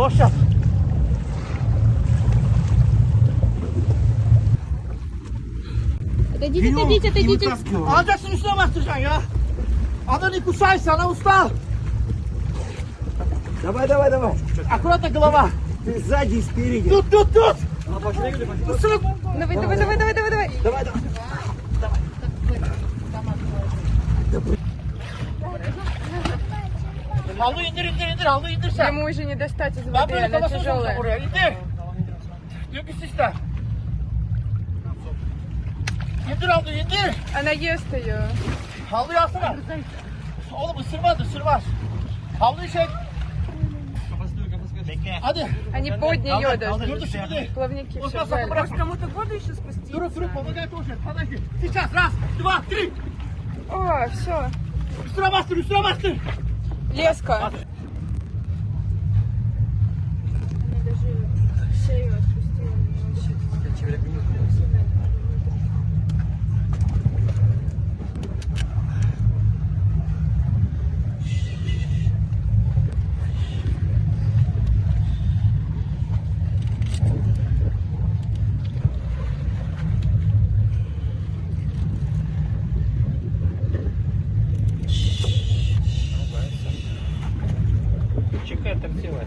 Yap. Отойдите, отойдите, отойдите. Alacaksın üstüne bastıracaksın ya. Adını kusay sana usta. Давай, давай, давай. Akurat glava. Ты сзади и спереди. Tut tut tut. Tutsana. Давай, давай, давай, давай, давай, давай. Давай, давай. Havlu indir indir indir havlu indir sen. Ему уже не достать из Ben воды, böyle она kafasını sokacağım тяжелая. buraya. İndir. Dökü sistem. İndir havluyu indir. Она ест ее. Havluyu alsana. Oğlum ısırmaz ısırmaz. Havluyu çek. Bekle. Hadi. Они под нее даже. Dur dur şimdi. Плавники Osman все sakın взяли. bırakma. кому-то воду еще спустить? Dur dur pomagaj toşet. Подожди. Сейчас раз, два, три. О, все. Üstüne bastır üstüne bastır. Леска. Чекай так сівай.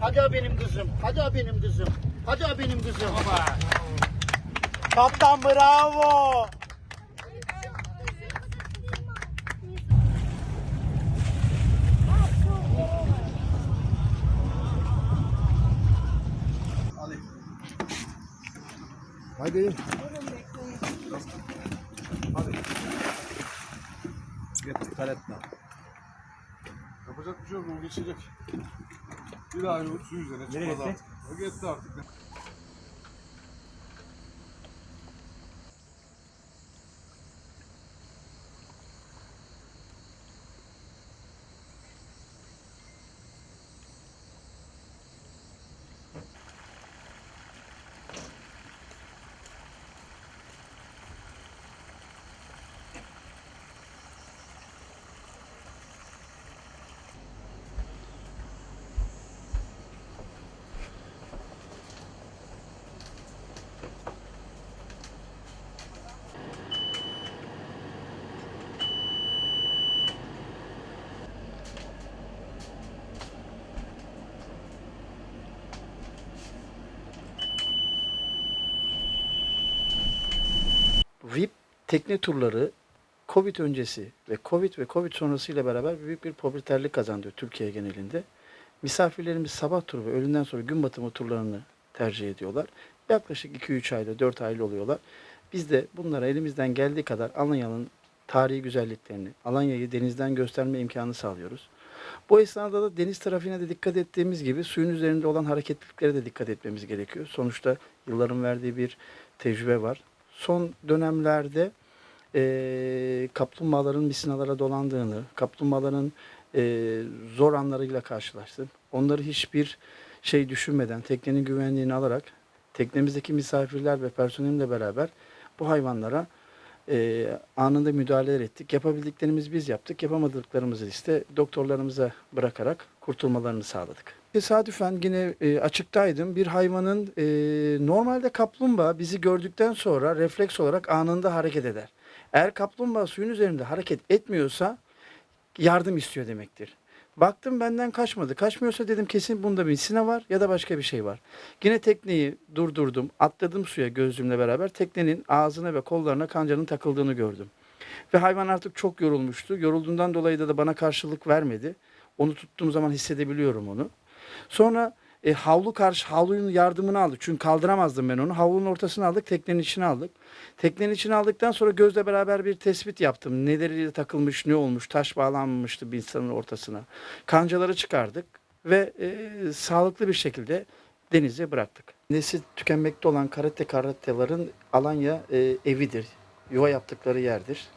Hadi o benim kızım. Hadi o benim kızım. Hadi o benim kızım. Kaptan bravo. Hadi. Git dikkat etme. Yapacak bir şey yok, o geçecek. Bir daha su üzerine çıkmaz artık. O gitti artık. Tekne turları Covid öncesi ve Covid ve Covid sonrası ile beraber büyük bir popülerlik kazandı Türkiye genelinde. Misafirlerimiz sabah turu ve öğleden sonra gün batımı turlarını tercih ediyorlar. Yaklaşık 2-3 ayda 4 aylı oluyorlar. Biz de bunlara elimizden geldiği kadar Alanya'nın tarihi güzelliklerini, Alanya'yı denizden gösterme imkanı sağlıyoruz. Bu esnada da deniz trafiğine de dikkat ettiğimiz gibi suyun üzerinde olan hareketliliklere de dikkat etmemiz gerekiyor. Sonuçta yılların verdiği bir tecrübe var. Son dönemlerde eee, kaplumbağaların misinalara dolandığını, kaplumbağaların eee, zor anlarıyla karşılaştım. Onları hiçbir şey düşünmeden, teknenin güvenliğini alarak, teknemizdeki misafirler ve personelimle beraber bu hayvanlara eee, anında müdahaleler ettik. Yapabildiklerimizi biz yaptık, yapamadıklarımızı ise doktorlarımıza bırakarak kurtulmalarını sağladık. Tesadüfen yine e, açıktaydım. Bir hayvanın e, normalde kaplumbağa bizi gördükten sonra refleks olarak anında hareket eder. Eğer kaplumbağa suyun üzerinde hareket etmiyorsa yardım istiyor demektir. Baktım benden kaçmadı. Kaçmıyorsa dedim kesin bunda bir sine var ya da başka bir şey var. Yine tekneyi durdurdum. Atladım suya gözlüğümle beraber. Teknenin ağzına ve kollarına kancanın takıldığını gördüm. Ve hayvan artık çok yorulmuştu. Yorulduğundan dolayı da, da bana karşılık vermedi. Onu tuttuğum zaman hissedebiliyorum onu. Sonra e, havlu karşı havlunun yardımını aldık. Çünkü kaldıramazdım ben onu. Havlunun ortasına aldık, teknenin içine aldık. Teknenin içine aldıktan sonra gözle beraber bir tespit yaptım. Neleriyle takılmış, ne olmuş, taş bağlanmıştı bir insanın ortasına. Kancaları çıkardık ve e, sağlıklı bir şekilde denize bıraktık. Nesli tükenmekte olan karate karatelların Alanya e, evidir. yuva yaptıkları yerdir.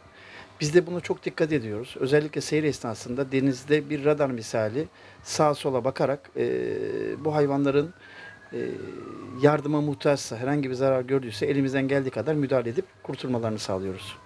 Biz de buna çok dikkat ediyoruz. Özellikle seyir esnasında denizde bir radar misali sağa sola bakarak e, bu hayvanların e, yardıma muhtaçsa, herhangi bir zarar gördüyse elimizden geldiği kadar müdahale edip kurtulmalarını sağlıyoruz.